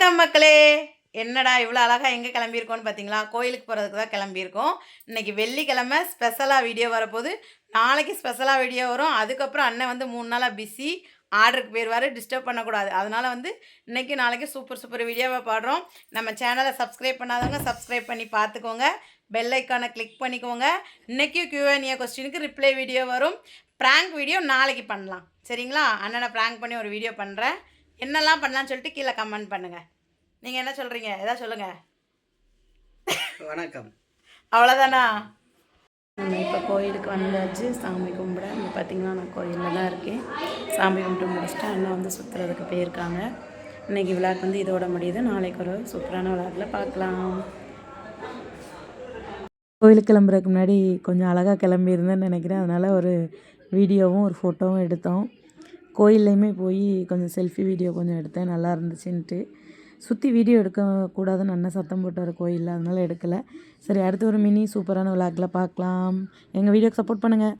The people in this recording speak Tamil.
வணக்கம் மக்களே. என்னடா இவ்வளோ அழகாக எங்கே கிளம்பியிருக்கோன்னு பார்த்தீங்களா கோயிலுக்கு போகிறதுக்கு தான் கிளம்பியிருக்கோம். இன்றைக்கி வெள்ளிக்கிழமை ஸ்பெஷலாக வீடியோ வரப்போகுது. நாளைக்கு ஸ்பெஷலாக வீடியோ வரும். அதுக்கப்புறம் அண்ணன் வந்து மூணு நாளாக பிஸி ஆர்டருக்கு போயிடுவார் டிஸ்டர்ப் பண்ணக்கூடாது. அதனால் வந்து இன்னைக்கு நாளைக்கு சூப்பர் சூப்பர் வீடியோவை பாடுறோம். நம்ம சேனலை சப்ஸ்கிரைப் பண்ணாதவங்க சப்ஸ்கிரைப் பண்ணி பார்த்துக்கோங்க பெல் ஐக்கானை கிளிக் பண்ணிக்கோங்க. இன்றைக்கும் கியூஎன்ஏ கொஸ்டினுக்கு ரிப்ளை வீடியோ வரும். ப்ராங்க் வீடியோ நாளைக்கு பண்ணலாம். சரிங்களா? அண்ணனை ப்ராங்க் பண்ணி ஒரு வீடியோ பண்ணுறேன் என்னெல்லாம் பண்ணலாம்னு சொல்லிட்டு கீழே கமெண்ட் பண்ணுங்கள் நீங்கள் என்ன சொல்கிறீங்க எதாவது சொல்லுங்கள் வணக்கம். அவ்வளோதானா நம்ம இப்போ கோயிலுக்கு வந்தாச்சு. சாமி கும்பிட. இங்கே பார்த்தீங்கன்னா நான் கோயிலில் தான் இருக்கேன். சாமி கும்பிட்டு முடிச்சுட்டு அண்ணன் வந்து சுற்றுறதுக்கு போயிருக்காங்க. இன்னைக்கு விழாக்கு வந்து இதோட முடியுது. நாளைக்கு ஒரு சூப்பரான விழாக்கில் பார்க்கலாம் கோயிலுக்கு கிளம்புறதுக்கு முன்னாடி கொஞ்சம் அழகாக கிளம்பியிருந்தேன்னு நினைக்கிறேன். அதனால் ஒரு வீடியோவும் ஒரு ஃபோட்டோவும் எடுத்தோம். கோயில்லையுமே போய் கொஞ்சம் செல்ஃபி வீடியோ கொஞ்சம் எடுத்தேன் நல்லா இருந்துச்சுன்ட்டு. சுற்றி வீடியோ எடுக்கக்கூடாதுன்னு அண்ணன் சத்தம் போட்டார் கோயிலில் அதனால் எடுக்கலை. சரி அடுத்து ஒரு மினி சூப்பரான விளாக்கில் பார்க்கலாம் எங்கள் வீடியோக்கு சப்போர்ட் பண்ணுங்கள்